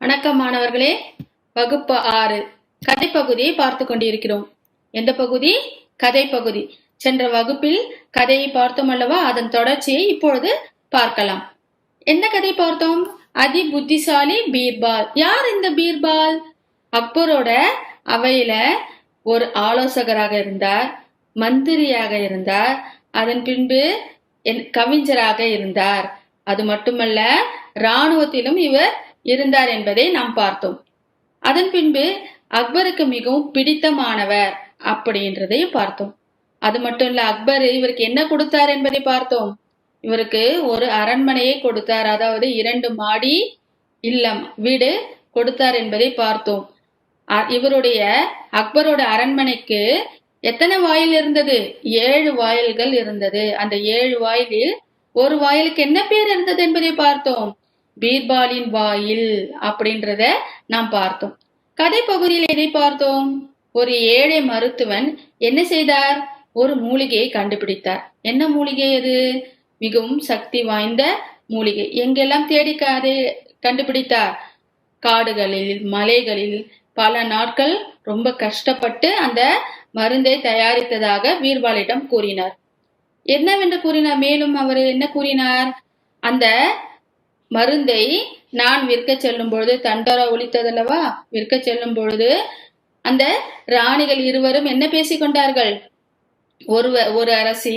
வணக்கம் மாணவர்களே. வகுப்பு ஆறு. கதை பகுதியை பார்த்து கொண்டிருக்கிறோம். எந்த பகுதி? கதை பகுதி சென்ற வகுப்பில் கதையை பார்த்தோம் அல்லவா? அதன் தொடர்ச்சியை இப்பொழுது பார்க்கலாம். என்ன கதை பார்த்தோம்? அதி புத்திசாலி பீர்பால். யார் இந்த பீர்பால்? அக்பரோட அவையில ஒரு ஆலோசகராக இருந்தார் மந்திரியாக இருந்தார் அதன் பின்பு என்- கவிஞராக இருந்தார். அது மட்டுமல்ல இராணுவத்திலும் இவர் இருந்தார் என்பதை நாம் பார்த்தோம். அதன் பின்பு அக்பருக்கு மிகவும் பிடித்தமானவர் அப்படின்றதையும் பார்த்தோம். அது மட்டும் இல்ல அக்பர் இவருக்கு என்ன கொடுத்தார் என்பதை பார்த்தோம். இவருக்கு ஒரு அரண்மனையை கொடுத்தார். அதாவது இரண்டு மாடி இல்லம் வீடு கொடுத்தார் என்பதை பார்த்தோம். அ- இவருடைய அக்பரோட அரண்மனைக்கு எத்தனை வாயில் இருந்தது? ஏழு வாயில்கள் இருந்தது. அந்த ஏழு வாயிலில் ஒரு வாயிலுக்கு என்ன பேர் இருந்தது என்பதை பார்த்தோம். பீர்பாலின் வாயில் அப்படின்றத நாம் பார்த்தோம். கதை பகுதியில் எதை பார்த்தோம்? ஒரு ஏழை மருத்துவன் என்ன செய்தார்? ஒரு மூலிகையை கண்டுபிடித்தார். என்ன மூலிகை அது? மிகவும் சக்தி வாய்ந்த மூலிகை. எங்கெல்லாம் தேடி கதை கண்டுபிடித்தார்? காடுகளில் மலைகளில். பல நாட்கள் ரொம்ப கஷ்டப்பட்டு அந்த மருந்தை தயாரித்ததாக பீர்பாலிடம் கூறினார். என்னவென்று கூறினார்? மேலும் அவர் என்ன கூறினார்? அந்த மருந்தை நான் விற்க செல்லும் பொழுது தண்டோரா ஒழித்ததல்லவா? விற்க செல்லும் பொழுது அந்த ராணிகள் இருவரும் என்ன பேசிக் கொண்டார்கள்? ஒரு ஒரு அரசி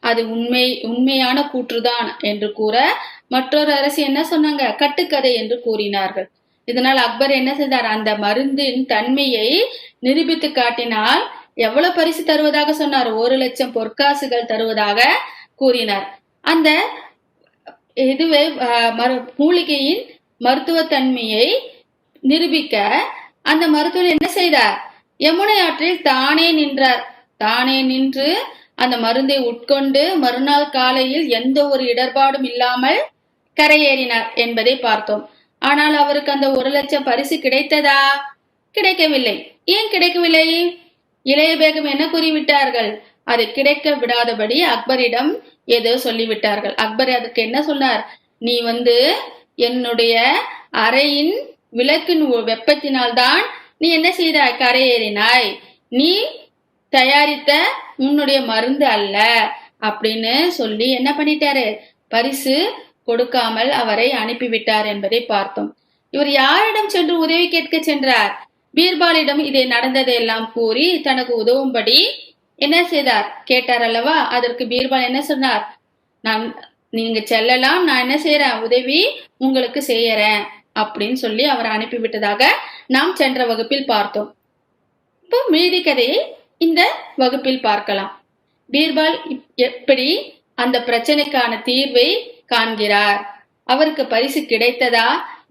அது உண்மை உண்மையான கூற்றுதான் என்று கூற மற்றொரு அரசி என்ன சொன்னாங்க? கட்டுக்கதை என்று கூறினார்கள். இதனால் அக்பர் என்ன செய்தார்? அந்த மருந்தின் தன்மையை நிரூபித்து காட்டினால் எவ்வளவு பரிசு தருவதாக சொன்னார்? ஒரு லட்சம் பொற்காசுகள் தருவதாக கூறினார். அந்த இதுவே மரு- மூலிகையின் மருத்துவத்தன்மையை நிரூபிக்க அந்த மருத்துவர் என்ன செய்தார்? யமுனை ஆற்றில் தானே நின்றார். தானே நின்று அந்த மருந்தை உட்கொண்டு மறுநாள் காலையில் எந்த ஒரு இடர்பாடும் இல்லாமல் கரையேறினார் என்பதை பார்த்தோம். ஆனால் அவருக்கு அந்த ஒரு லட்சம் பரிசு கிடைத்ததா? கிடைக்கவில்லை. ஏன் கிடைக்கவில்லை? இளைய பேகம் என்ன கூறிவிட்டார்கள்? அது கிடைக்க விடாதபடி அக்பரிடம் ஏதோ சொல்லிவிட்டார்கள். அக்பர் அதுக்கு என்ன சொன்னார்? நீ வந்து என்னுடைய அறையின் விளக்கின் வெப்பத்தினால்தான் நீ என்ன செய்தாய்? கரையேறினாய் நீ தயாரித்த உன்னுடைய மருந்து அல்ல அப்படின்னு சொல்லி என்ன பண்ணிட்டாரு? பரிசு கொடுக்காமல் அவரை அனுப்பிவிட்டார் என்பதை பார்த்தோம். இவர் யாரிடம் சென்று உதவி கேட்க சென்றார்? பீர்பாலிடம் இதை நடந்ததையெல்லாம் கூறி தனக்கு உதவும்படி என்ன செய்தார்? கேட்டார் அல்லவா? அதற்கு பீர்பால் என்ன சொன்னார்? நான் நீங்க செல்லலாம் நான் என்ன செய்யறேன் உதவி உங்களுக்கு செய்யறேன் அப்படின்னு சொல்லி அவர் அனுப்பிவிட்டதாக நாம் சென்ற வகுப்பில் பார்த்தோம். இப்போ மீதி கதையை இந்த வகுப்பில் பார்க்கலாம். பீர்பால் எப்படி அந்த பிரச்சனைக்கான தீர்வை காண்கிறார்? அவருக்கு பரிசு கிடைத்ததா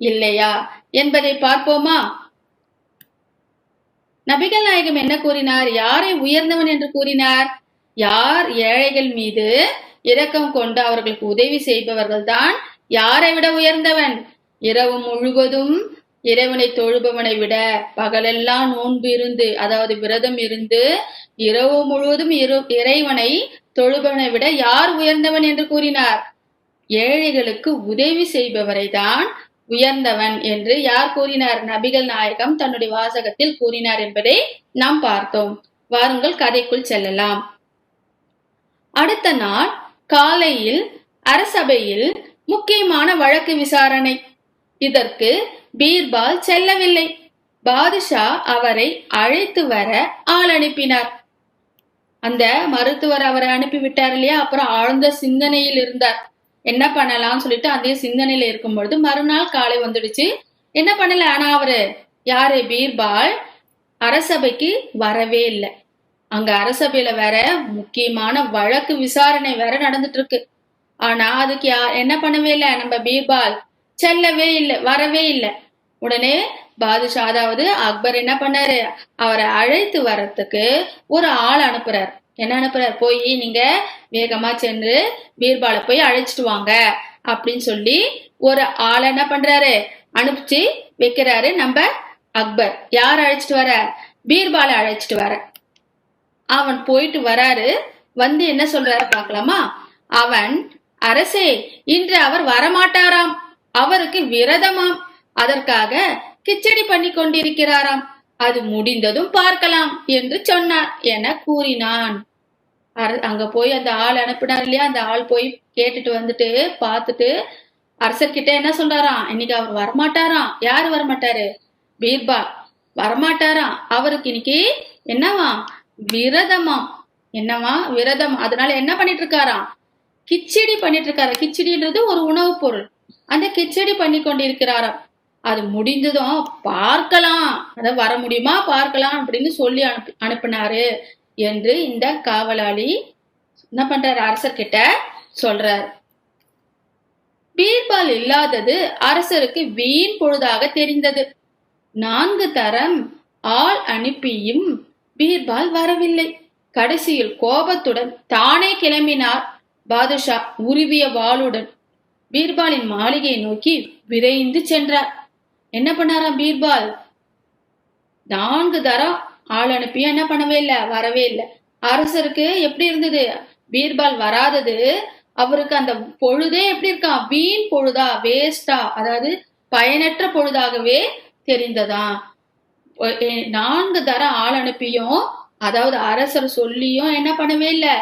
இல்லையா? என்பதை பார்ப்போமா? நபிகள் நாயகம் என்ன கூறினார்? யாரை உயர்ந்தவன் என்று கூறினார்? யார் ஏழைகள் மீது இரக்கம் கொண்டு அவர்களுக்கு உதவி செய்பவர்கள்தான் யாரை விட உயர்ந்தவன்? இரவு முழுவதும் இறைவனை தொழுபவனை விட பகலெல்லாம் நோன்பு இருந்து அதாவது விரதம் இருந்து இரவு முழுவதும் இரு- இறைவனை தொழுபவனை விட யார் உயர்ந்தவன் என்று கூறினார்? ஏழைகளுக்கு உதவி செய்பவரை தான் உயர்ந்தவன் என்று யார் கூறினார்? நபிகள் நாயகம் தன்னுடைய வாசகத்தில் கூறினார் என்பதை நாம் பார்த்தோம். வாருங்கள் கதைக்குள் செல்லலாம். அடுத்த நாள் காலையில் அரசபையில் முக்கியமான வழக்கு விசாரணை. இதற்கு பீர்பால் செல்லவில்லை. பாதுஷா அவரை அழைத்து வர ஆள் அனுப்பினார். அந்த மருத்துவர் அவரை அனுப்பிவிட்டார் இல்லையா? அப்புறம் ஆழ்ந்த சிந்தனையில் இருந்தார். என்ன பண்ணலாம்னு சொல்லிட்டு அதே சிந்தனையில இருக்கும்பொழுது மறுநாள் காலை வந்துடுச்சு. என்ன பண்ணல? ஆனா அவரு யாரு? பீர்பால் அரசபைக்கு வரவே இல்லை. அங்க அரசபையில வேற முக்கியமான வழக்கு விசாரணை வேற நடந்துட்டு இருக்கு ஆனா அதுக்கு யார் என்ன பண்ணவே இல்லை? நம்ம பீர்பால் செல்லவே இல்லை வரவே இல்லை. உடனே பாதுஷா அதாவது அக்பர் என்ன பண்ணாரு? அவரை அழைத்து வர்றதுக்கு ஒரு ஆள் அனுப்புறாரு. என்ன அனுப்புறார் போய் நீங்க வேகமா சென்று பீர்பாலை போய் அழைச்சிட்டு வாங்க அப்படின்னு சொல்லி ஒரு ஆளை என்ன பண்றாரு? அனுப்பிச்சு வைக்கிறாரு நம்ம அக்பர். யார் அழைச்சிட்டு வர? பீர்பாலை அழைச்சிட்டு வர. அவன் போயிட்டு வராரு. வந்து என்ன சொல்றாரு பார்க்கலாமா? அவன் அரசே இன்று அவர் வரமாட்டாராம். அவருக்கு விரதமாம். அதற்காக கிச்சடி பண்ணி கொண்டிருக்கிறாராம். அது முடிந்ததும் பார்க்கலாம் என்று சொன்னார் என கூறினான். அங்க போய் அந்த ஆள் அனுப்பினார் இல்லையா? அந்த ஆள் போய் கேட்டுட்டு வந்துட்டு பார்த்துட்டு அரசர்கிட்ட என்ன சொல்றாராம்? இன்னைக்கு அவர் வரமாட்டாராம். யாரு வரமாட்டாரு? பீர்பா. வரமாட்டாராம். அவருக்கு இன்னைக்கு என்னவா? விரதமாம் என்னவா? விரதம். அதனால என்ன பண்ணிட்டு இருக்காராம் கிச்சடி பண்ணிட்டு இருக்காரு கிச்சடின்றது ஒரு உணவுப் பொருள். அந்த கிச்சடி பண்ணி கொண்டிருக்கிறாராம். அது முடிந்ததும் பார்க்கலாம். அதை வர முடியுமா? பார்க்கலாம் அப்படின்னு சொல்லி அனுப்பி அனுப்பினாரு. என்று இந்த காவலாளி என்ன பண்றாரு? அரசர்கிட்ட சொல்றார். பீர்பால் இல்லாதது அரசருக்கு வீண் பொழுதாக தெரிந்தது. நான்கு தரம் ஆள் அனுப்பியும் பீர்பால் வரவில்லை. கடைசியில் கோபத்துடன் தானே கிளம்பினார். பாதுஷா உருவிய வாளுடன் பீர்பாலின் மாளிகையை நோக்கி விரைந்து சென்றார். என்ன பண்ணாராம் பீர்பால்? நான்கு தரம் ஆள் அனுப்பியும் என்ன பண்ணவே இல்லை வரவே இல்லை. அரசருக்கு எப்படி இருந்தது? பீர்பால் வராதது. அவருக்கு அந்த பொழுதே எப்படி இருக்கான் வீண் பொழுதா வேஸ்டா அதாவது பயனற்ற பொழுதாகவே தெரிந்ததாம் நான்கு தர ஆள் அனுப்பியும் அதாவது அரசர் சொல்லியும் என்ன பண்ணவே இல்லை?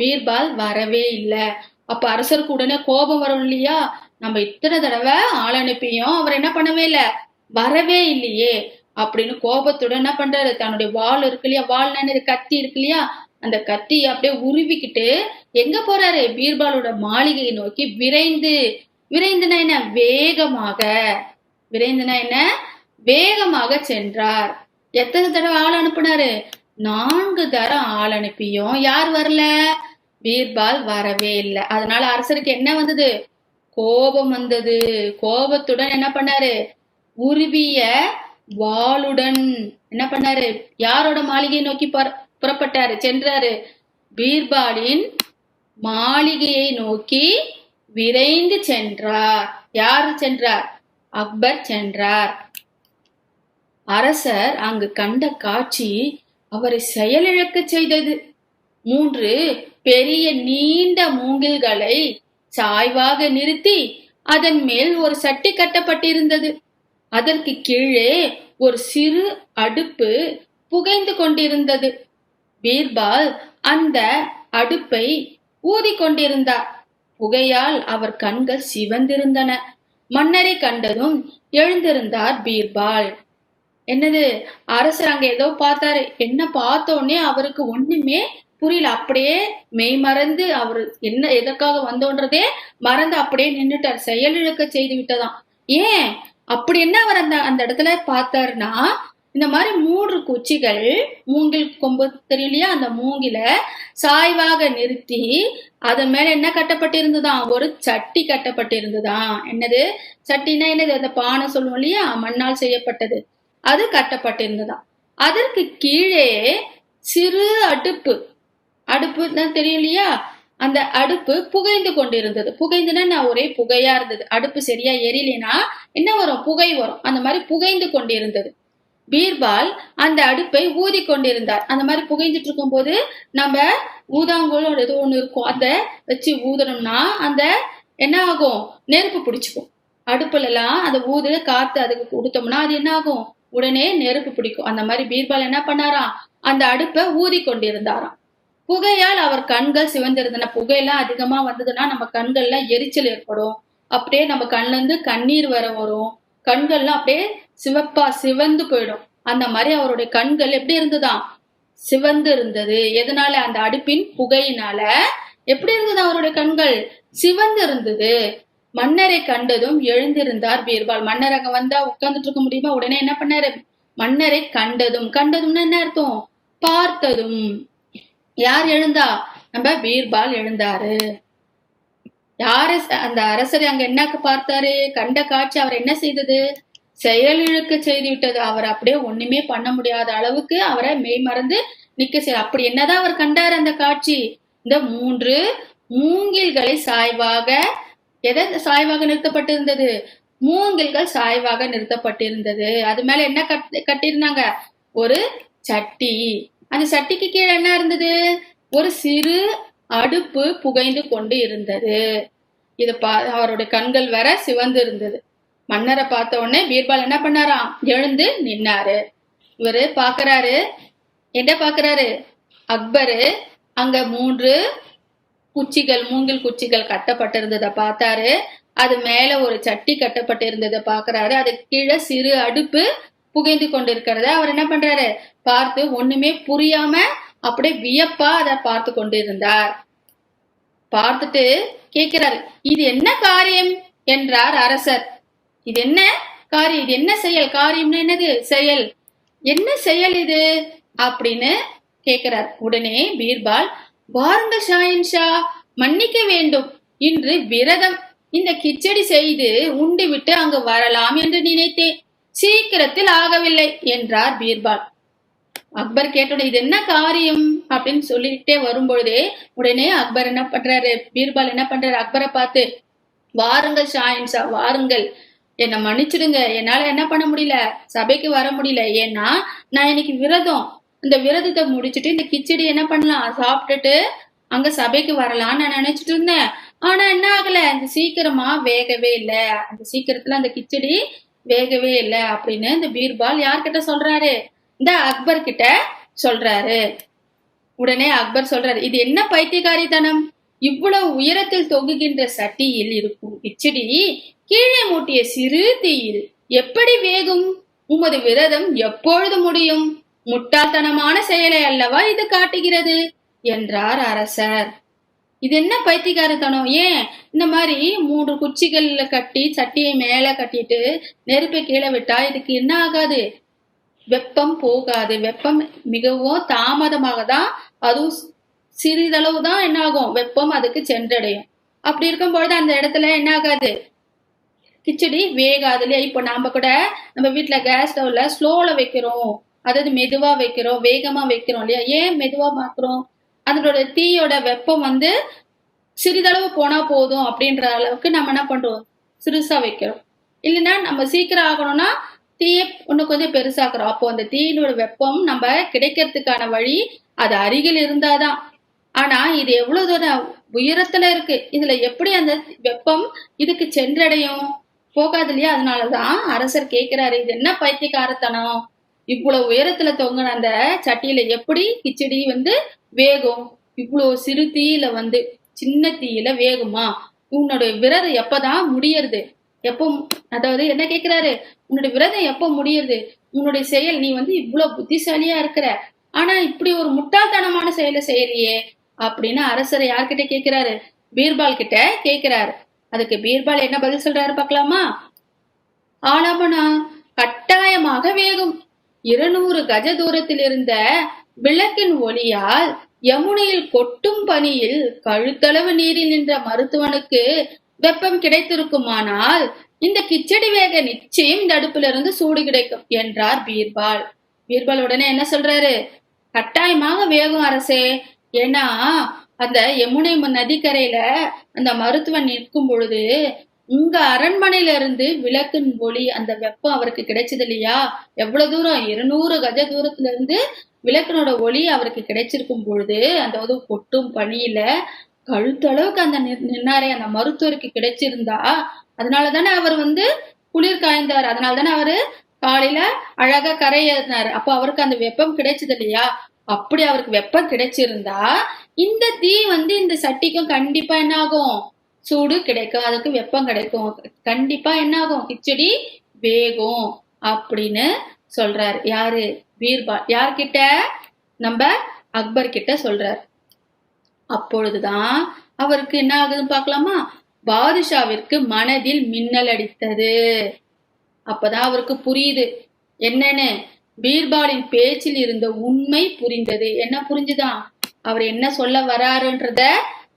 பீர்பால் வரவே இல்லை. அப்ப அரசருக்கு உடனே கோபம் வரும் இல்லையா? நம்ம இத்தனை தடவை ஆள் அனுப்பியும் அவர் என்ன பண்ணவே இல்லை? வரவே இல்லையே. அப்படின்னு கோபத்துடன் என்ன பண்றாரு? தன்னுடைய வாள் இருக்கு இல்லையா? வால் என்னது கத்தி இருக்கு இல்லையா? அந்த கத்தி அப்படியே உருவிக்கிட்டு எங்க போறாரு? பீர்பாலோட மாளிகையை நோக்கி விரைந்து விரைந்துனா என்ன? வேகமாக விரைந்துனா என்ன? வேகமாக சென்றார். எத்தனை தடவை ஆள் அனுப்புனாரு? நான்கு தரம் ஆள் அனுப்பியும் யார் வரல? பீர்பால் வரவே இல்லை. அதனால அரசருக்கு என்ன வந்தது? கோபம் வந்தது. கோபத்துடன் என்ன பண்ணாரு? உருவிய வாளுடன். என்ன பண்ணாரு? யாரோட மாளிகையை நோக்கி புற- புறப்பட்டாரு? சென்றாரு. பீர்பாலின் மாளிகையை நோக்கி விரைந்து சென்றார். யார் சென்றார்? அக்பர் சென்றார். அரசர் அங்கு கண்ட காட்சி அவரை செயலிழக்கச் செய்தது. மூன்று பெரிய நீண்ட மூங்கில்களை சாய்வாக நிறுத்தி அதன் மேல் ஒரு சட்டி கட்டப்பட்டிருந்தது. அதற்கு கீழே ஒரு சிறு அடுப்பு புகைந்து கொண்டிருந்தது. பீர்பால் அந்த அடுப்பை ஊதிக் கொண்டிருந்தார். புகையால் அவர் கண்கள் சிவந்திருந்தன. மன்னரை கண்டதும் எழுந்திருந்தார் பீர்பால். என்னது அரசர் அங்க ஏதோ பார்த்தாரு. என்ன பார்த்தோன்னே அவருக்கு ஒண்ணுமே புரியல. அப்படியே மெய் மறந்து அவர் என்ன எதற்காக வந்தோன்றதே மறந்து அப்படியே நின்னுட்டார். செயலிழக்க செய்து விட்டதாம். ஏன்? அப்படி என்ன அவர் அந்த அந்த இடத்துல பார்த்தாருன்னா இந்த மாதிரி மூன்று குச்சிகள் மூங்கில் கொம்பு தெரியலையா அந்த மூங்கில சாய்வாக நிறுத்தி அதன் மேல என்ன கட்டப்பட்டிருந்ததாம் ஒரு சட்டி கட்டப்பட்டிருந்ததாம் என்னது? சட்டினா என்னது? அந்த பானை சொல்லுவோம் இல்லையா? மண்ணால் செய்யப்பட்டது. அது கட்டப்பட்டிருந்ததாம். அதற்கு கீழே சிறு அடுப்பு. அடுப்பு தான் தெரியும் இல்லையா? அந்த அடுப்பு புகைந்து கொண்டிருந்தது. புகைந்துன்னா நான் ஒரே புகையா இருந்தது. அடுப்பு சரியா எரியலைனா என்ன வரும்? புகை வரும். அந்த மாதிரி புகைந்து கொண்டிருந்தது. பீர்பால் அந்த அடுப்பை ஊதி கொண்டிருந்தார். அந்த மாதிரி புகைஞ்சிட்டு இருக்கும்போது நம்ம ஊதாங்கோல் ஏதோ ஒண்ணு இருக்கும். அதை வச்சு ஊதணும்னா அந்த என்ன ஆகும்? நெருப்பு பிடிச்சிக்கும். அடுப்புல எல்லாம் அந்த ஊது காத்து அதுக்கு கொடுத்தோம்னா அது என்ன ஆகும்? உடனே நெருப்பு பிடிக்கும். அந்த மாதிரி பீர்பால் என்ன பண்ணாராம்? அந்த அடுப்பை ஊதி கொண்டிருந்தாராம். புகையால் அவர் கண்கள் சிவந்திருந்தன. புகையெல்லாம் அதிகமா வந்ததுன்னா நம்ம கண்கள்ல எரிச்சல் ஏற்படும். அப்படியே நம்ம கண்ணுல இருந்து கண்ணீர் வர வரும். கண்கள்லாம் அப்படியே சிவப்பா சிவந்து போயிடும். அந்த மாதிரி அவருடைய கண்கள் எப்படி இருந்ததாம் சிவந்து இருந்தது எதனால? அந்த அடுப்பின் புகையினால. எப்படி இருந்தது அவருடைய கண்கள்? சிவந்து இருந்தது மன்னரை கண்டதும் எழுந்திருந்தார் பீர்பால். மன்னர் அங்க வந்தா உட்கார்ந்துட்டு இருக்க முடியுமா? உடனே என்ன பண்ணாரு? மன்னரை கண்டதும். கண்டதும்னா என்ன அர்த்தம்? பார்த்ததும். யார் எழுந்தா? நம்ம பீர்பால் எழுந்தாரு. யாரு அந்த அரசர் அங்க என்ன பார்த்தாரு? கண்ட காட்சி அவர் என்ன செய்தது? செயலிழக்க செய்து விட்டது. அவர் அப்படியே ஒண்ணுமே பண்ண முடியாத அளவுக்கு அவரை மெய் மறந்து நிக்க செய்ய அப்படி என்னதான் அவர் கண்டார் அந்த காட்சி? இந்த மூன்று மூங்கில்களை சாய்வாக எதை சாய்வாக நிறுத்தப்பட்டிருந்தது? மூங்கில்கள் சாய்வாக நிறுத்தப்பட்டிருந்தது. அது மேல என்ன கட் கட்டியிருந்தாங்க? ஒரு சட்டி. அந்த சட்டிக்கு கீழே என்ன இருந்தது? ஒரு சிறு அடுப்பு புகைந்து கொண்டு இருந்தது. இது பா அவருடைய கண்கள் வர சிவந்து இருந்தது. மன்னரை பார்த்த உடனே பீர்பால் என்ன பண்ணாராம்? எழுந்து நின்னாரு. இவரு பாக்குறாரு என்ன பாக்குறாரு அக்பரு. அங்க மூன்று குச்சிகள் மூங்கில் குச்சிகள் கட்டப்பட்டிருந்ததை பார்த்தாரு. அது மேல ஒரு சட்டி கட்டப்பட்டிருந்ததை பாக்குறாரு அது கீழே சிறு அடுப்பு புகைந்து கொண்டிருக்கிறத அவர் என்ன பண்றாரு? பார்த்து ஒண்ணுமே புரியாம அப்படியே வியப்பா அதை பார்த்து கொண்டிருந்தார். பார்த்துட்டு கேட்கிறாரு இது என்ன காரியம்? என்றார் அரசர். இது என்ன காரியம்? இது என்ன செயல்? காரியம்னு என்னது? செயல். என்ன செயல் இது? அப்படின்னு கேட்கிறார். உடனே பீர்பால் வாருங்க ஷாயின் ஷா மன்னிக்க வேண்டும். இன்று விரதம். இந்த கிச்சடி செய்து உண்டு விட்டு அங்கு வரலாம் என்று நினைத்தேன். சீக்கிரத்தில் ஆகவில்லை என்றார் பீர்பால். அக்பர் கேட்டோட இது என்ன காரியம்? அப்படின்னு சொல்லிட்டே வரும்பொழுதே உடனே அக்பர் என்ன பண்றாரு? பீர்பால் என்ன பண்றாரு? அக்பரை பார்த்து வாருங்கள் ஷாயின் ஷா வாருங்கள். என்னை மன்னிச்சிடுங்க. என்னால என்ன பண்ண முடியல? சபைக்கு வர முடியல. ஏன்னா நான் இன்னைக்கு விரதம். இந்த விரதத்தை முடிச்சுட்டு இந்த கிச்சடி என்ன பண்ணலாம்? சாப்பிட்டுட்டு அங்க சபைக்கு வரலாம்னு நான் நினைச்சிட்டு இருந்தேன். ஆனா என்ன ஆகல? அந்த சீக்கிரமா வேகவே இல்லை. அந்த சீக்கிரத்துல அந்த கிச்சடி வேகவே இல்லை. அப்படின்னு இந்த பீர்பால் யார்கிட்ட சொல்றாரு? இந்த அக்பர் கிட்ட சொல்றாரு. உடனே அக்பர் சொல்றாரு இது என்ன பைத்தியகாரித்தனம் இவ்வளவு உயரத்தில் தொங்குகின்ற சட்டியில் இருக்கும் கிச்சடி கீழே மூட்டிய சிறு தீயில் எப்படி வேகும்? உமது விரதம் எப்பொழுது முடியும்? முட்டாள்தனமான செயலை அல்லவா இது காட்டுகிறது? என்றார் அரசர். இது என்ன பைத்தியக்காரத்தனம்? ஏன்? இந்த மாதிரி மூன்று குச்சிகள்ல கட்டி சட்டியை மேல கட்டிட்டு நெருப்பை கீழே விட்டா இதுக்கு என்ன ஆகாது? வெப்பம் போகாது. வெப்பம் மிகவும் தாமதமாக தான் அதுவும் சிறிதளவு தான் என்ன ஆகும் வெப்பம் அதுக்கு சென்றடையும். அப்படி இருக்கும் பொழுது அந்த இடத்துல என்ன ஆகாது கிச்சடி வேகாது இல்லையா? இப்போ நாம கூட நம்ம வீட்டில் கேஸ் ஸ்டவ்ல ஸ்லோல வைக்கிறோம். அதாவது மெதுவா வைக்கிறோம். வேகமா வைக்கிறோம் இல்லையா? ஏன் மெதுவா மாக்குறோம் அதனோட தீயோட வெப்பம் வந்து சிறிதளவு போனா போதும் அப்படின்ற அளவுக்கு நம்ம என்ன பண்றோம்? சிறுசா வைக்கிறோம். இல்லைன்னா நம்ம சீக்கிரம் ஆகணும்னா தீயை இன்னும் கொஞ்சம் பெருசாக்குறோம். அப்போ அந்த தீயினோட வெப்பம் நம்ம கிடைக்கிறதுக்கான வழி அது அருகில் இருந்தாதான். ஆனா இது எவ்வளவு தூரம் உயரத்துல இருக்கு? இதுல எப்படி அந்த வெப்பம் இதுக்கு சென்றடையும்? போகாது இல்லையா? அதனாலதான் அரசர் கேட்கிறாரு இது என்ன பைத்தியக்காரத்தனம்? இவ்வளவு உயரத்துல தொங்கின அந்த சட்டியில எப்படி கிச்சடி வந்து வேகும்? இவ்வளவு சிறு தீயில வந்து சின்ன தீயில வேகுமா? உன்னோட விரதம் எப்பதான் முடியறது? எப்போ அதாவது என்ன கேக்குறாரு உன்னுடைய விரதம் எப்போ முடியுது? உன்னுடைய செயல் நீ வந்து இவ்வளவு புத்திசாலியா இருக்கிற ஆனா இப்படி ஒரு முட்டாள்தனமான செயலை செய்யறியே அப்படின்னு அரசர் யார்கிட்ட கேக்குறாரு பீர்பால் கிட்ட கேக்குறாரு அதுக்கு பீர்பால் என்ன பதில் சொல்றாரு பாக்கலாமா ஆலாமனா கட்டாயமாக வேகும். இருநூறு கஜ தூரத்தில் இருந்த விளக்கின் ஒளியால் யமுனையில் கொட்டும் பனியில் கழுத்தளவு நீரில் நின்ற மருத்துவனுக்கு வெப்பம் கிடைத்திருக்குமானால் இந்த கிச்சடி வேக நிச்சயம் இந்த அடுப்புல இருந்து சூடு கிடைக்கும் என்றார் பீர்பால். பீர்பால் உடனே என்ன சொல்றாரு? கட்டாயமாக வேகும் அரசே. ஏன்னா அந்த யமுனை நதிக்கரையில அந்த மருத்துவன் நிற்கும் பொழுது உங்க அரண்மனையில இருந்து விளக்கின் ஒளி அந்த வெப்பம் அவருக்கு கிடைச்சது இல்லையா? எவ்வளவு தூரம்? இருநூறு கஜ தூரத்துல இருந்து விளக்கினோட ஒளி அவருக்கு கிடைச்சிருக்கும் பொழுது அந்த ஒரு பணியில கழுத்தளவுக்கு அந்த நின்னாரே அந்த மருத்துவருக்கு கிடைச்சிருந்தா அதனால தானே அவர் வந்து குளிர் காய்ந்தார். அதனால தானே அவரு காலையில அழகா கரையேறினாரு. அப்போ அவருக்கு அந்த வெப்பம் கிடைச்சது இல்லையா? அப்படி அவருக்கு வெப்பம் கிடைச்சிருந்தா இந்த தீ வந்து இந்த சட்டிக்கும் கண்டிப்பா என்ன ஆகும் சூடு கிடைக்கும். அதுக்கு வெப்பம் கிடைக்கும். கண்டிப்பா என்ன ஆகும் கிச்சடி வேகும் அப்படின்னு சொல்றாரு. யாரு? பீர்பால். யார்கிட்ட? நம்ம அக்பர் கிட்ட சொல்றாரு. அப்பொழுதுதான் அவருக்கு என்ன ஆகுதுன்னு பார்க்கலாமா? பாதுஷாவிற்கு மனதில் மின்னல் அடித்தது. அப்பதான் அவருக்கு புரியுது. என்னன்னு? பீர்பாலின் பேச்சில் இருந்த உண்மை புரிந்தது. என்ன புரிஞ்சுதான்? அவர் என்ன சொல்ல வராருன்றத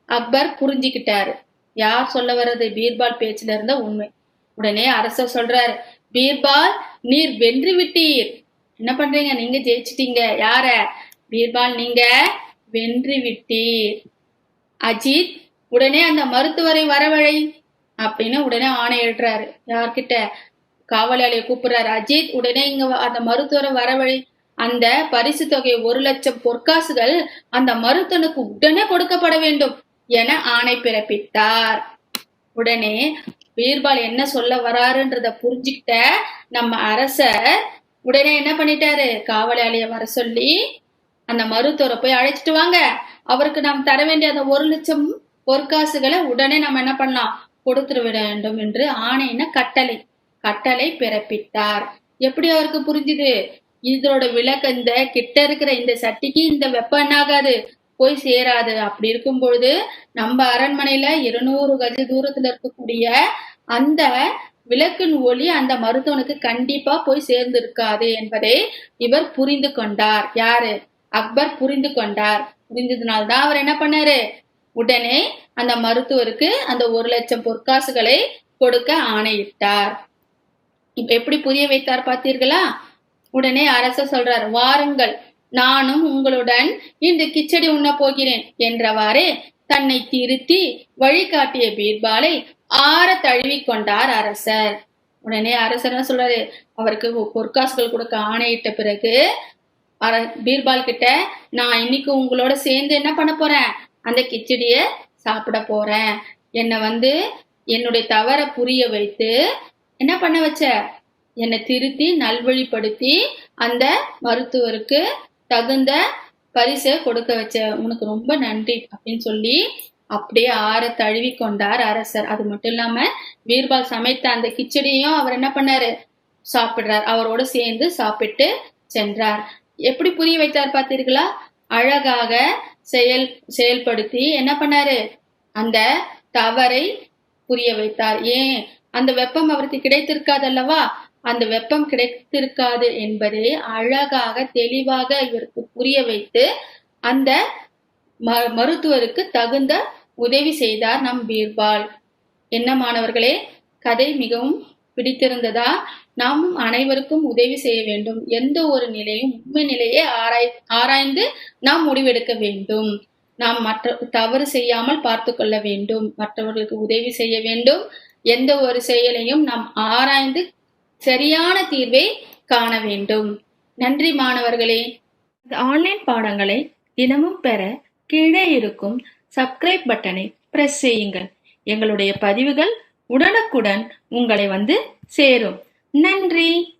அக்பர் புரிஞ்சுக்கிட்டாரு. யார் சொல்ல வர்றது? பீர்பால் பேச்சில இருந்த உண்மை. உடனே அரசர் சொல்றாரு பீர்பால் நீர் வென்று விட்டீர் என்ன பண்றீங்க? நீங்க ஜெயிச்சிட்டீங்க. யார? பீர்பால் நீங்க? வென்றுவிட்டீர். அஜித் உடனே அந்த மருத்துவரை வரவழை அப்படின்னு உடனே ஆணையிடுறாரு. யார்கிட்ட? காவலாளியை கூப்பிடுறாரு. அஜித் உடனே இங்க அந்த மருத்துவரை வரவழை அந்த பரிசு தொகை ஒரு லட்சம் பொற்காசுகள் அந்த மருத்துவனுக்கு உடனே கொடுக்கப்பட வேண்டும் என ஆணை பிறப்பித்தார். உடனே பீர்பால் என்ன சொல்ல வராருன்றத புரிஞ்சுக்கிட்ட நம்ம அரசர் உடனே என்ன பண்ணிட்டாரு? காவலாளிய வர சொல்லி அந்த மருத்துவரை போய் அழைச்சிட்டு வாங்க. அவருக்கு நாம் தர வேண்டிய அந்த ஒரு லட்சம் பொற்காசுகளை உடனே நம்ம என்ன பண்ணலாம்? கொடுத்துட விட வேண்டும் என்று ஆணையின கட்டளை. கட்டளை பிறப்பித்தார். எப்படி அவருக்கு புரிஞ்சுது? இதோட விளக்கு இந்த கிட்ட இருக்கிற இந்த சட்டிக்கு இந்த வெப்பம் என்னாகாது போய் சேராது. அப்படி இருக்கும் பொழுது நம்ம அரண்மனையில இருநூறு கஜ தூரத்துல இருக்கக்கூடிய அந்த விளக்கின் ஒளி அந்த மருத்துவனுக்கு கண்டிப்பா போய் சேர்ந்து இருக்காது என்பதை இவர் புரிந்து கொண்டார். யாரு? அக்பர் புரிந்து கொண்டார். புரிந்ததுனால்தான் அவர் என்ன பண்ணாரு? உடனே அந்த மருத்துவருக்கு அந்த ஒரு லட்சம் பொற்காசுகளை கொடுக்க ஆணையிட்டார். இப்ப எப்படி புரிய வைத்தார் பார்த்தீர்களா? உடனே அரசர் சொல்றார் வாருங்கள் நானும் உங்களுடன் இன்று கிச்சடி உண்ண போகிறேன் என்றவாறே தன்னை திருத்தி வழிகாட்டிய பீர்பாலை ஆற தழுவி கொண்டார் அரசர். உடனே அரசர் என்ன சொல்றாரு? அவருக்கு பொற்காசுகள் கொடுக்க ஆணையிட்ட பிறகு பீர்பால் கிட்ட நான் இன்னைக்கு உங்களோட சேர்ந்து என்ன பண்ண போறேன்? அந்த கிச்சடிய சாப்பிட போறேன். என்னை வந்து என்னுடைய தவற புரிய வைத்து என்ன பண்ண வச்ச? என்னை திருத்தி நல்வழிப்படுத்தி அந்த மருத்துவருக்கு தகுந்த பரிசை கொடுக்க வச்ச. உனக்கு ரொம்ப நன்றி அப்படின்னு சொல்லி அப்படியே ஆற தழுவி கொண்டார் அரசர். அது மட்டும் இல்லாம பீர்பால் சமைத்த அந்த கிச்சடியையும் அவர் என்ன பண்ணாரு? சாப்பிடுறார். அவரோட சேர்ந்து சாப்பிட்டு சென்றார். எப்படி புரிய வைத்தார் பார்த்தீர்களா? அழகாக செயல் செயல்படுத்தி என்ன பண்ணாரு? அந்த தவறை புரிய வைத்தார். ஏன்? அந்த வெப்பம் அவருக்கு கிடைத்திருக்காது அல்லவா அந்த வெப்பம் கிடைத்திருக்காது என்பதை அழகாக தெளிவாக இவருக்கு புரிய வைத்து அந்த ம- மருத்துவருக்கு தகுந்த உதவி செய்தார் நம் பீர்பால். என்ன மாணவர்களே கதை மிகவும் பிடித்திருந்ததா? நாம் அனைவருக்கும் உதவி செய்ய வேண்டும். எந்த ஒரு நிலையும் உண்மை நிலையை ஆராய் ஆராய்ந்து நாம் முடிவெடுக்க வேண்டும். நாம் மற்ற தவறு செய்யாமல் பார்த்து கொள்ள வேண்டும். மற்றவர்களுக்கு உதவி செய்ய வேண்டும். எந்த ஒரு செயலையும் நாம் ஆராய்ந்து சரியான தீர்வை காண வேண்டும். நன்றி மாணவர்களே. ஆன்லைன் பாடங்களை தினமும் பெற கீழே இருக்கும் சப்ஸ்கிரைப் பட்டனை பிரஸ் செய்யுங்கள். எங்களுடைய பதிவுகள் உடனுக்குடன் உங்களை வந்து சேரும். நன்றி.